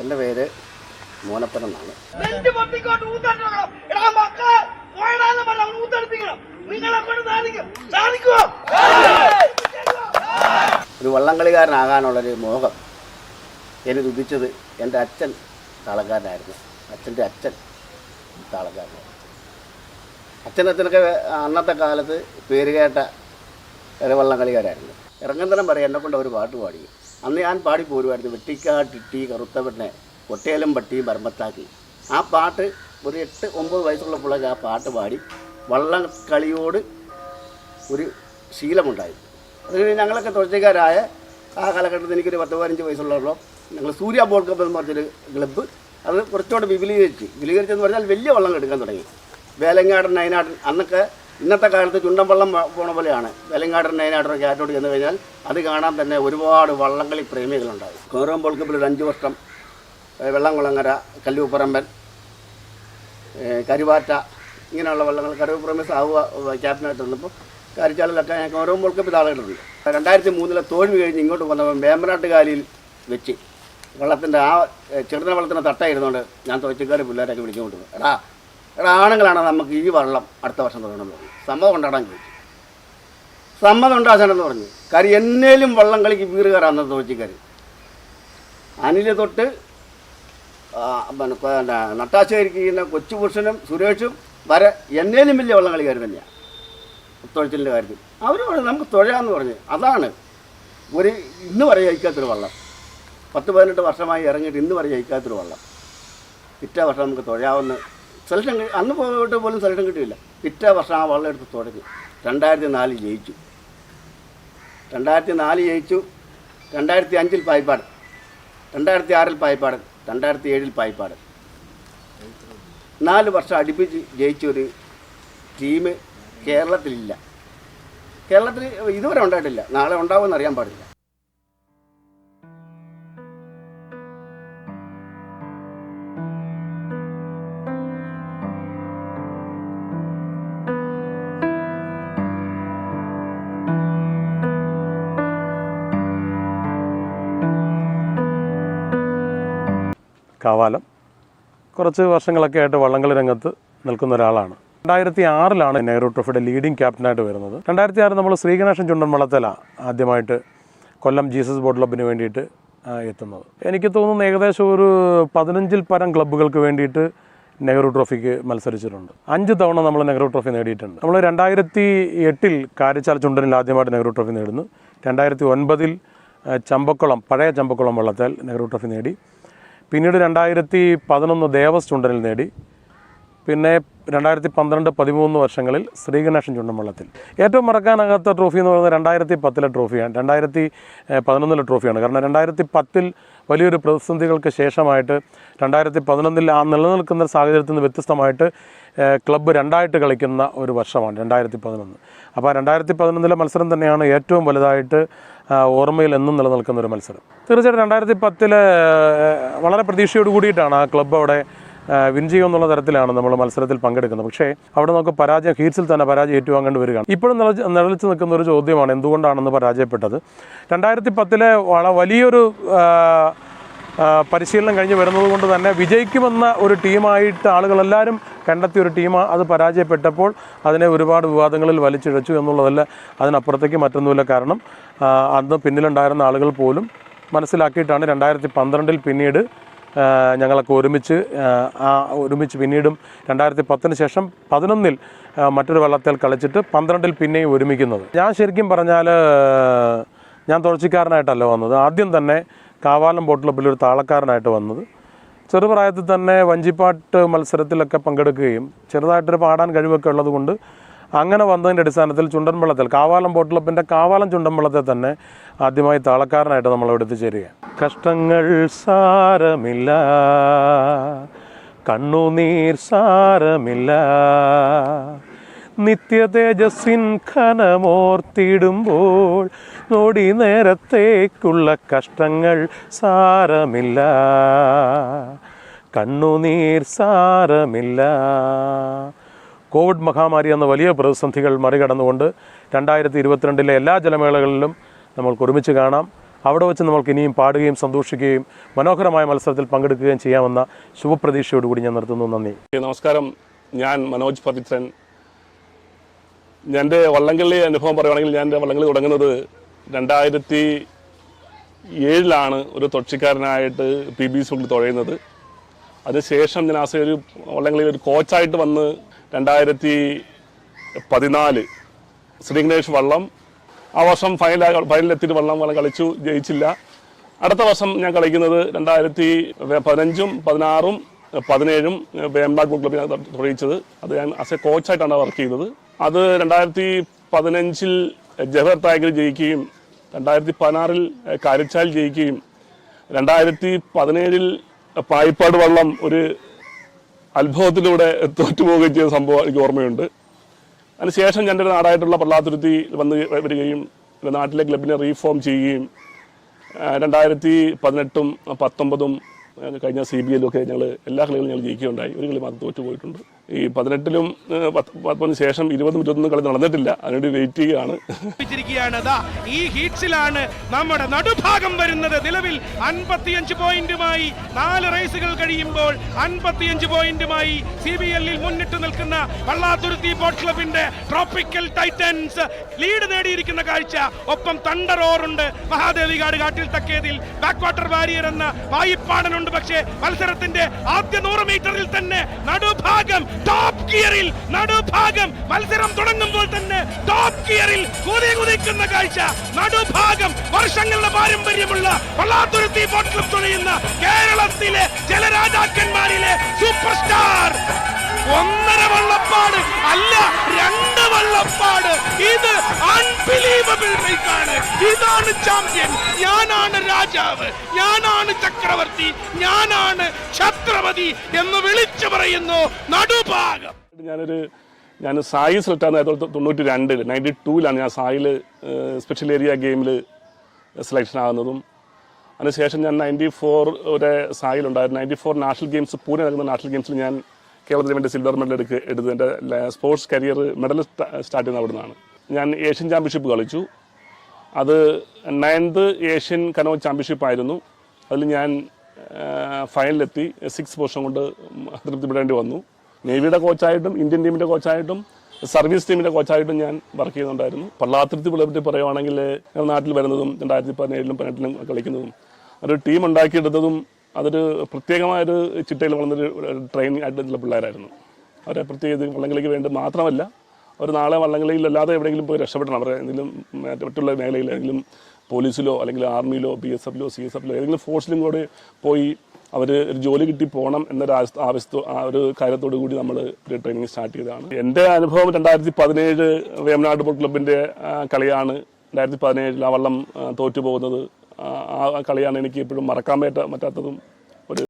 എന്റെ പേര് മോനപ്പൻ എന്നാണ് ഒരു വള്ളംകളിക്കാരനാകാനുള്ളൊരു മോഹം എനിക്ക് ഉദിച്ചത് എന്റെ അച്ഛൻ താളക്കാരനായിരുന്നു. അച്ഛന്റെ അച്ഛൻ താളക്കാരനായിരുന്നു. അച്ഛനച്ഛനൊക്കെ അന്നത്തെ കാലത്ത് പേരുകേട്ട ഇരവള്ളം കളിക്കാരായിരുന്നു ഇറങ്ങുന്നതരം പറയും എന്നെ കൊണ്ട് ഒരു പാട്ട് പാടി. അന്ന് ഞാൻ പാടി പോരുമായിരുന്നു വെട്ടിക്കാട്ടിട്ടി കറുത്തവണ്ണെ കൊട്ടേലും പട്ടിയും ബർമ്മത്താക്കി ആ പാട്ട് ഒരു എട്ട് ഒമ്പത് വയസ്സുള്ള പിള്ളേർക്ക് ആ പാട്ട് പാടി വള്ളക്കളിയോട് ഒരു ശീലമുണ്ടായി. അത് കഴിഞ്ഞ് ഞങ്ങളൊക്കെ തുടർച്ചക്കാരായ ആ കാലഘട്ടത്തിൽ എനിക്കൊരു പത്ത് പതിനഞ്ച് വയസ്സുള്ളപ്പോൾ ഞങ്ങൾ സൂര്യ ബോൾ കപ്പ് എന്ന് പറഞ്ഞൊരു ക്ലബ്ബ് അത് കുറച്ചുകൂടെ വിപുലീകരിച്ച്. വിപുലീകരിച്ചെന്ന് പറഞ്ഞാൽ വലിയ വള്ളം എടുക്കാൻ തുടങ്ങി. വേലങ്ങാടൻ നയനാടൻ അന്നൊക്കെ ഇന്നത്തെ കാലത്ത് ചുണ്ടൻ വള്ളം പോണ പോലെയാണ്. വെലങ്ങാടൻ നയനാട്ടൊക്കെ ആറ്റോട്ട് ചെന്ന് കഴിഞ്ഞാൽ അത് കാണാൻ തന്നെ ഒരുപാട് വള്ളംകളി പ്രേമികളുണ്ടായി കോറം ബോൾ കപ്പിൽ ഒരു അഞ്ച് വർഷം വെള്ളംകുളങ്ങര കല്ലൂപ്പറമ്പൻ കരുവാറ്റ ഇങ്ങനെയുള്ള വള്ളങ്ങൾ കരുവപ്പുറമ്പ് സാഹു ക്യാപ്റ്റനായിട്ട് വന്നപ്പോൾ കാരിച്ചാലിലൊക്കെ ഞങ്ങൾക്ക് ഓരോ ബോൾ കപ്പ് താളുകളുണ്ട് രണ്ടായിരത്തി മൂന്നിലെ തോൽവി കഴിഞ്ഞ് ഇങ്ങോട്ട് വന്നപ്പോൾ വേമ്പനാട്ടുകാലിയിൽ വെച്ച് വള്ളത്തിന്റെ ആ ചെറുതിന വെള്ളത്തിന്റെ തട്ടായിരുന്നുകൊണ്ട് ഞാൻ തുവച്ചക്കാർ പിള്ളേരൊക്കെ വിളിച്ചുകൊണ്ട് എടാ ആണുങ്ങളാണ് നമുക്ക് ഈ വള്ളം അടുത്ത വർഷം തുടങ്ങണമെന്ന് പറഞ്ഞു സമ്മതം ഉണ്ടാടാൻ ചോദിച്ചു. സമ്മതം ഉണ്ടാകണമെന്ന് പറഞ്ഞു. കാര്യം എന്നേലും വള്ളം കളിക്ക് വീറ് കയറാന്ന് തുവച്ചിക്കാർ അനിൽ തൊട്ട് പിന്നെ കൊച്ചു പുരുഷനും സുരേഷും വരെ എന്നേലും വലിയ വള്ളം കളിക്കാർ തന്നെയാണ് തൊഴിച്ചിലിന്റെ കാര്യത്തിൽ. അവർ പറഞ്ഞു നമുക്ക് തുഴയാന്ന് പറഞ്ഞു. അതാണ്. ഒരു ഇന്ന് വരെ ജയിക്കാത്തൊരു വള്ളം. പത്ത് പതിനെട്ട് വർഷമായി ഇറങ്ങിയിട്ട് ഇന്ന് വരെ ജയിക്കാത്തൊരു വള്ളം. പിറ്റേ വർഷം നമുക്ക് തുഴയാവുന്ന സെലക്ഷൻ അന്ന് പോയിട്ട് പോലും സെലക്ഷൻ കിട്ടിയില്ല. പിറ്റേ വർഷം ആ വള്ളം എടുത്ത് തുടങ്ങി. രണ്ടായിരത്തി നാല് ജയിച്ചു. രണ്ടായിരത്തി നാല് ജയിച്ചു. രണ്ടായിരത്തി അഞ്ചിൽ പായ്പാട് രണ്ടായിരത്തി ആറിൽ പായ്പാട് രണ്ടായിരത്തി ഏഴിൽ പായ്പാട് നാല് വർഷം അടുപ്പിച്ച് ജയിച്ചൊരു ടീം കേരളത്തിലില്ല. കേരളത്തിൽ ഇതുവരെ ഉണ്ടായിട്ടില്ല. നാളെ ഉണ്ടാവുമെന്ന് അറിയാൻ പാടില്ല. കാവാലം. കുറച്ച് വർഷങ്ങളൊക്കെ ആയിട്ട് വള്ളംകളി രംഗത്ത് നിൽക്കുന്ന ഒരാളാണ്. രണ്ടായിരത്തി ആറിലാണ് നെഹ്റു ട്രോഫിയുടെ ലീഡിംഗ് ക്യാപ്റ്റനായിട്ട് വരുന്നത്. രണ്ടായിരത്തി ആറ് നമ്മൾ ശ്രീഗണേഷൻ ചുണ്ടൻ വള്ളത്തില ആദ്യമായിട്ട് കൊല്ലം ജീസസ് ബോട്ട് ക്ലബിന് വേണ്ടിയിട്ട് എത്തുന്നത്. എനിക്ക് തോന്നുന്നു ഏകദേശം ഒരു പതിനഞ്ചിൽ പരം ക്ലബ്ബുകൾക്ക് വേണ്ടിയിട്ട് നെഹ്റു ട്രോഫിക്ക് മത്സരിച്ചിട്ടുണ്ട്. അഞ്ച് തവണ നമ്മൾ നെഹ്റു ട്രോഫി നേടിയിട്ടുണ്ട്. നമ്മൾ രണ്ടായിരത്തി എട്ടിൽ കാരിച്ചാൽ ചുണ്ടനിൽ ആദ്യമായിട്ട് നെഹ്റു ട്രോഫി നേടുന്നു. രണ്ടായിരത്തി ഒൻപതിൽ ചമ്പക്കുളം പഴയ ചമ്പക്കുളം വള്ളത്താൽ നെഹ്റു ട്രോഫി നേടി. പിന്നീട് രണ്ടായിരത്തി പതിനൊന്ന് ദേവസ് ചുണ്ടനിൽ നേടി. പിന്നെ രണ്ടായിരത്തി പന്ത്രണ്ട് പതിമൂന്ന് വർഷങ്ങളിൽ ശ്രീഗണേഷൻ ചുണ്ടൻവള്ളത്തിൽ. ഏറ്റവും മറക്കാനാകാത്ത ട്രോഫി എന്ന് പറയുന്നത് രണ്ടായിരത്തി പത്തിലെ ട്രോഫിയാണ്. രണ്ടായിരത്തി പതിനൊന്നിലെ ട്രോഫിയാണ്. കാരണം രണ്ടായിരത്തി പത്തിൽ വലിയൊരു പ്രതിസന്ധികൾക്ക് ശേഷമായിട്ട് രണ്ടായിരത്തി പതിനൊന്നിൽ ആ നിലനിൽക്കുന്ന സാഹചര്യത്തിൽ നിന്ന് വ്യത്യസ്തമായിട്ട് ക്ലബ്ബ് രണ്ടായിട്ട് കളിക്കുന്ന ഒരു വർഷമാണ് രണ്ടായിരത്തി പതിനൊന്ന് അപ്പോൾ രണ്ടായിരത്തി പതിനൊന്നിലെ മത്സരം തന്നെയാണ് ഏറ്റവും വലുതായിട്ട് ഓർമ്മയിൽ എന്നും നിലനിൽക്കുന്ന ഒരു മത്സരം. തീർച്ചയായിട്ടും രണ്ടായിരത്തി പത്തിൽ വളരെ പ്രതീക്ഷയോട് കൂടിയിട്ടാണ് ആ ക്ലബ്ബ് അവിടെ വിൻ എന്നുള്ള തരത്തിലാണ് നമ്മൾ മത്സരത്തിൽ പങ്കെടുക്കുന്നത്. പക്ഷേ അവിടെ നമുക്ക് പരാജയം ഹീറ്റ്സിൽ തന്നെ പരാജയം ഏറ്റുവാങ്ങേണ്ടി വരികയാണ്. ഇപ്പോഴും നിലച്ച് നിൽക്കുന്ന ഒരു ചോദ്യമാണ് എന്തുകൊണ്ടാണെന്ന് പരാജയപ്പെട്ടത്? രണ്ടായിരത്തി പത്തിലെ വളരെ വലിയൊരു പരിശീലനം കഴിഞ്ഞ് വരുന്നത് കൊണ്ട് തന്നെ വിജയിക്കുമെന്ന ഒരു ടീമായിട്ട് ആളുകളെല്ലാവരും കണ്ടെത്തിയ ഒരു ടീം അത് പരാജയപ്പെട്ടപ്പോൾ അതിനെ ഒരുപാട് വിവാദങ്ങളിൽ വലിച്ചിഴച്ചു എന്നുള്ളതല്ല അതിനപ്പുറത്തേക്ക് മറ്റൊന്നുമില്ല കാരണം അന്ന് പിന്നിലുണ്ടായിരുന്ന ആളുകൾ പോലും മനസ്സിലാക്കിയിട്ടാണ് രണ്ടായിരത്തി പന്ത്രണ്ടിൽ പിന്നീട് ഞങ്ങളൊക്കെ ഒരുമിച്ച് ആ, ഒരുമിച്ച് പിന്നീടും രണ്ടായിരത്തി പത്തിന് ശേഷം പതിനൊന്നിൽ മറ്റൊരു വെള്ളത്തിൽ കളിച്ചിട്ട് പന്ത്രണ്ടിൽ പിന്നെയും ഒരുമിക്കുന്നത്. ഞാൻ ശരിക്കും പറഞ്ഞാൽ ഞാൻ തുടച്ചിക്കാരനായിട്ടല്ല വന്നത്. ആദ്യം തന്നെ കാവാലം ബോട്ട് ക്ലബ്ബിൽ ഒരു താളക്കാരനായിട്ട് വന്നത്. ചെറുപ്രായത്തിൽ തന്നെ വഞ്ചിപ്പാട്ട് മത്സരത്തിലൊക്കെ പങ്കെടുക്കുകയും ചെറുതായിട്ടൊരു പാടാൻ കഴിവൊക്കെ ഉള്ളതുകൊണ്ട് അങ്ങനെ വന്നതിന്റെ അടിസ്ഥാനത്തിൽ ചുണ്ടൻവള്ളത്തിൽ കാവാലം ബോട്ട് ക്ലബിന്റെ കാവാലം ചുണ്ടൻവള്ളത്തിൽ തന്നെ ആദ്യമായി താളക്കാരനായിട്ട് നമ്മൾ അവിടെ എത്തിച്ചേരുക കഷ്ടങ്ങൾ സാരമില്ല കണ്ണുനീർ സാരമില്ല നിത്യതേജസ്സിൻ ഖനമോർത്തിടുമ്പോൾ നൊടി നേരത്തേക്കുള്ള കഷ്ടങ്ങൾ സാരമില്ല. കണ്ണുനീർ സാരമില്ല. കോവിഡ് മഹാമാരി എന്ന വലിയ പ്രതിസന്ധികൾ മറികടന്നുകൊണ്ട് രണ്ടായിരത്തി ഇരുപത്തിരണ്ടിലെ എല്ലാ ജലമേളകളിലും നമ്മൾക്ക് ഒരുമിച്ച് കാണാം. അവിടെ വെച്ച് നമ്മൾക്ക് ഇനിയും പാടുകയും സന്തോഷിക്കുകയും മനോഹരമായ മത്സരത്തിൽ പങ്കെടുക്കുകയും ചെയ്യാമെന്ന ശുഭപ്രതീക്ഷയോടുകൂടി ഞാൻ നിർത്തുന്നു. നന്ദി. നമസ്കാരം. ഞാൻ മനോജ് പവിത്രൻ എന്റെ വള്ളംകളി അനുഭവം പറയുകയാണെങ്കിൽ ഞാൻ എന്റെ വള്ളംകളി തുടങ്ങുന്നത് രണ്ടായിരത്തി ഏഴിലാണ് ഒരു തൊഴിൽക്കാരനായിട്ട് പി ബി സ്കൂളിൽ തുഴയുന്നത്. അതിനുശേഷം ഞാൻ ആസ ഒരു വള്ളംകളിയിൽ ഒരു കോച്ചായിട്ട് വന്ന് രണ്ടായിരത്തി പതിനാല് ശ്രീഗണേഷ് വള്ളം. ആ വർഷം ഫൈനൽ ഫൈനലെത്തിയിട്ട് വള്ളം വള്ളം കളിച്ചു ജയിച്ചില്ല. അടുത്ത വർഷം ഞാൻ കളിക്കുന്നത് രണ്ടായിരത്തി പതിനഞ്ചും പതിനാറും പതിനേഴും വേമ്പാട് ബുക്ക് ക്ലബിൽ തുടങ്ങിച്ചത് അത് ഞാൻ ആസ് എ കോച്ചായിട്ടാണ് വർക്ക് ചെയ്തത്. അത് രണ്ടായിരത്തി പതിനഞ്ചിൽ ജവഹർ ടാഗിൽ ജയിക്കുകയും രണ്ടായിരത്തി പതിനാറിൽ കാരിച്ചാൽ ജയിക്കുകയും രണ്ടായിരത്തി പതിനേഴിൽ പായിപ്പാട് വള്ളം ഒരു അത്ഭുതത്തിലൂടെ തോറ്റുപോവുകയും ചെയ്ത സംഭവം എനിക്ക് ഓർമ്മയുണ്ട്. അതിനുശേഷം ഞാൻ എന്റെ നാടായിട്ടുള്ള പള്ളാത്തുരുത്തി വന്ന് വരികയും നാട്ടിലെ ക്ലബിനെ റീഫോം ചെയ്യുകയും രണ്ടായിരത്തി പതിനെട്ടും പത്തൊമ്പതും കഴിഞ്ഞ സി ബി എല്ലൊക്കെ ഞങ്ങൾ എല്ലാ കളികളും ഞങ്ങൾ ജയിക്കുകയുണ്ടായി. ഒരു കളി മാത്രം തോറ്റു പോയിട്ടുണ്ട് ഈ പതിനെട്ടിലും പത്തൊമ്പതിന് ശേഷം ഇരുപതും ഇരുപത്തൊന്നും കളി നടന്നിട്ടില്ല. അതിനുവേണ്ടി വെയിറ്റ് ചെയ്യുകയാണ്. ഈ ഹീറ്റ്സിലാണ് നമ്മുടെ നടുഭാഗം വരുന്നത്. നിലവിൽ അൻപത്തിയഞ്ച് പോയിന്റുമായി നാല് റേസുകൾ കഴിയുമ്പോൾ അൻപത്തിയഞ്ച് പോയിന്റുമായി സി ബി എല്ലിൽ മുന്നിട്ട് നിൽക്കുന്ന വള്ളാതുരുത്തി ബോട്ട് ക്ലബിന്റെ ട്രോപ്പിക്കൽ ടൈറ്റൻസ് ലീഡ് നേടിയിരിക്കുന്ന കാഴ്ച. ഒപ്പം തണ്ടർ ഓറുണ്ട് മഹാദേവികാട് കാട്ടിൽ തക്കേതിൽ ബാക്ക് വാട്ടർ വാരിയർ എന്ന വായിപ്പാടനുണ്ട്. പക്ഷേ മത്സരത്തിന്റെ ആദ്യ നൂറ് മീറ്ററിൽ തന്നെ നടുഭാഗം ടോപ്പ് ഗിയറിൽ നടുഭാഗം മത്സരം തുടങ്ങുമ്പോൾ തന്നെ ടോപ്പ് ഗിയറിൽ കുതി കുതിക്കുന്ന കാഴ്ച. നടുഭാഗം വർഷങ്ങളുടെ പാരമ്പര്യമുള്ള വള്ളാത്തുരുത്തി ബോട്ട് ക്ലബ് തുണയുന്ന കേരളത്തിലെ ജലരാജാക്കന്മാരിലെ സൂപ്പർ സ്റ്റാർ ഒന്നര വള്ളപ്പാട് അല്ല രണ്ട് വള്ളപ്പാട്. ഇത് അൺബിലീവബിൾ ആണ്. ഇതാണ് ചാമ്പ്യൻ ഞാനാണ് രാജാവ്. ഞാനാണ് ചക്രവർത്തി. ഞാനാണ് ഛത്രപതി എന്ന് വിളിച്ചു പറയുന്നു നടുഭാഗം. ഞാനൊരു ഞാൻ സായി ആയിരത്തി തൊള്ളായിരത്തി തൊണ്ണൂറ്റി രണ്ടിൽ നയന്റി ടൂവിലാണ് ഞാൻ സായിൽ സ്പെഷ്യൽ ഏരിയ ഗെയിമിൽ സെലക്ഷൻ ആകുന്നതും അതിനുശേഷം ഞാൻ നയന്റി ഫോർ ഒരു സായിലുണ്ടായിരുന്നു. Ninety four national games Pune നടക്കുന്ന നാഷണൽ ഗെയിംസിൽ ഞാൻ കേരളത്തിന് വേണ്ടി സിൽവർ മെഡൽ എടുക്കുക എടുത്ത് എന്റെ സ്പോർട്സ് കരിയർ മെഡൽ സ്റ്റാർട്ട് ചെയ്യുന്ന അവിടെ നിന്നാണ് ഞാൻ ഏഷ്യൻ ചാമ്പ്യൻഷിപ്പ് കളിച്ചു. അത് നയൻത് ഏഷ്യൻ കനോ ചാമ്പ്യൻഷിപ്പ് ആയിരുന്നു. അതിൽ ഞാൻ ഫൈനലിലെത്തി സിക്സ് പൊസിഷൻ കൊണ്ട് തൃപ്തിപ്പെടേണ്ടി വന്നു. നേവിയുടെ കോച്ചായിട്ടും ഇന്ത്യൻ ടീമിന്റെ കോച്ചായിട്ടും സർവീസ് ടീമിന്റെ കോച്ചായിട്ടും ഞാൻ വർക്ക് ചെയ്യുന്നുണ്ടായിരുന്നു. പള്ളാത്തുരുത്തി പറ്റി പറയുവാണെങ്കിൽ നാട്ടിൽ വരുന്നതും രണ്ടായിരത്തി പതിനേഴിലും പതിനെട്ടിലും കളിക്കുന്നതും ഒരു ടീം ഉണ്ടാക്കിയെടുത്തതും അതൊരു പ്രത്യേകമായൊരു ചിട്ടയിൽ വളർന്നൊരു ട്രെയിനിങ് ആയിട്ടുള്ള പിള്ളേരായിരുന്നു. അവരെ പ്രത്യേകിച്ച് വള്ളംകളിക്ക് വേണ്ടി മാത്രമല്ല അവർ നാളെ വള്ളംകളിയിലല്ലാതെ എവിടെയെങ്കിലും പോയി രക്ഷപ്പെടണം. അവരെ എന്തെങ്കിലും മറ്റുള്ള മേഖലയിൽ ഏതെങ്കിലും പോലീസിലോ അല്ലെങ്കിൽ ആർമിയിലോ ബി എസ് എഫിലോ സി എസ് എഫിലോ ഏതെങ്കിലും ഫോഴ്സിലും കൂടെ പോയി അവർ ഒരു ജോലി കിട്ടി പോകണം എന്നൊരു ആവശ്യത്തോ ആ ഒരു കാര്യത്തോടു കൂടി നമ്മൾ ട്രെയിനിങ് സ്റ്റാർട്ട് ചെയ്തതാണ്. എന്റെ അനുഭവം രണ്ടായിരത്തി പതിനേഴ് വേമനാട് ബോട്ട് ക്ലബിന്റെ കളിയാണ് രണ്ടായിരത്തി പതിനേഴിൽ ആ വള്ളം തോറ്റു പോകുന്നത് ആ കളിയാണ് എനിക്ക് എപ്പോഴും മറക്കാൻ പറ്റാ പറ്റാത്തതും